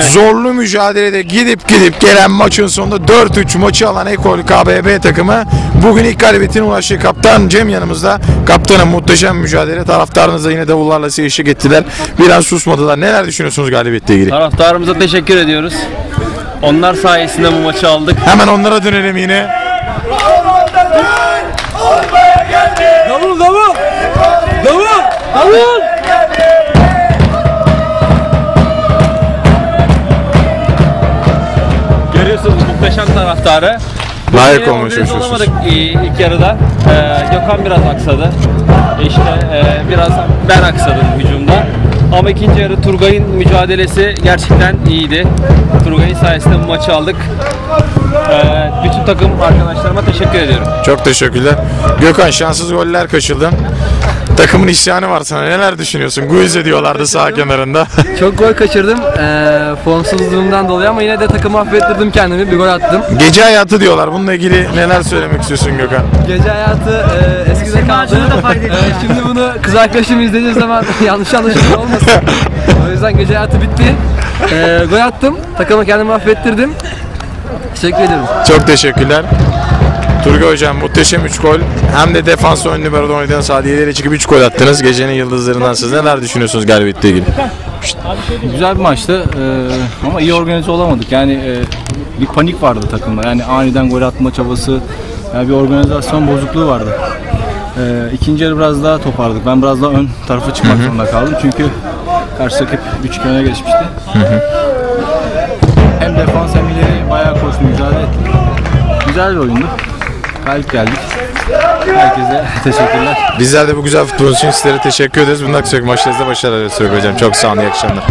zorlu mücadelede gidip gidip gelen maçın sonunda 4-3 maçı alan Ekol KBB takımı bugün ilk galibiyetine ulaştı. Kaptan Cem yanımızda. Kaptanın muhteşem mücadele. Taraftarınız da yine davullarla size eşlik ettiler. Biraz susmadılar. Neler düşünüyorsunuz galibiyetle ilgili? Taraftarımıza teşekkür ediyoruz. Onlar sayesinde bu maçı aldık. Hemen onlara dönelim yine. Muhteşem taraftarı. Layık olmuş, olamadık e, ilk yarıda. Ee, Gökhan biraz aksadı. İşte e, biraz ben aksadım hücumda. Ama ikinci yarı Turgay'ın mücadelesi gerçekten iyiydi. Turgay'ın sayesinde bu maçı aldık. Ee, bütün takım arkadaşlarıma teşekkür ediyorum. Çok teşekkürler. Gökhan şanssız goller kaçırdın. Takımın isyanı var sana. Neler düşünüyorsun? Guiz ediyorlardı sağ kenarında. Çok gol kaçırdım. Eee formsuzluğumdan dolayı ama yine de takımı affettirdim kendimi. Bir gol attım. Gece hayatı diyorlar. Bununla ilgili neler söylemek istiyorsun Gökhan? Gece hayatı eee eskide kaldı. Eee, şimdi bunu kız arkadaşım izlediği zaman yanlış anlaşılma olmasın. O yüzden gece hayatı bitti. Eee gol attım. Takımı kendimi affettirdim. Teşekkür ederim. Çok teşekkürler. Turgay Hocam muhteşem 3 gol. Hem de defans ön numarada oynadığınız Hadiye'lere çıkıp 3 gol attınız. Gecenin yıldızlarından siz neler düşünüyorsunuz galibiyetle ilgili? Güzel bir maçtı Ee, ama iyi organize olamadık. Yani e, bir panik vardı takımda. Yani aniden gol atma çabası, yani bir organizasyon bozukluğu vardı. Ee, ikinci yarı biraz daha toparladık. Ben biraz daha ön tarafa çıkmak zorunda kaldım. Çünkü karşı rakip 3 öne geçmişti. Hem defans hem ileri bayağı koştu, mücadele ettik. Güzel bir oyundu. Galip geldik. Herkese teşekkürler. Bizler de bu güzel futbolun için sizlere teşekkür ederiz. Bundan sonraki maçlarınızda başarılar diliyoruz Hocam. Çok sağ olun. İyi akşamlar.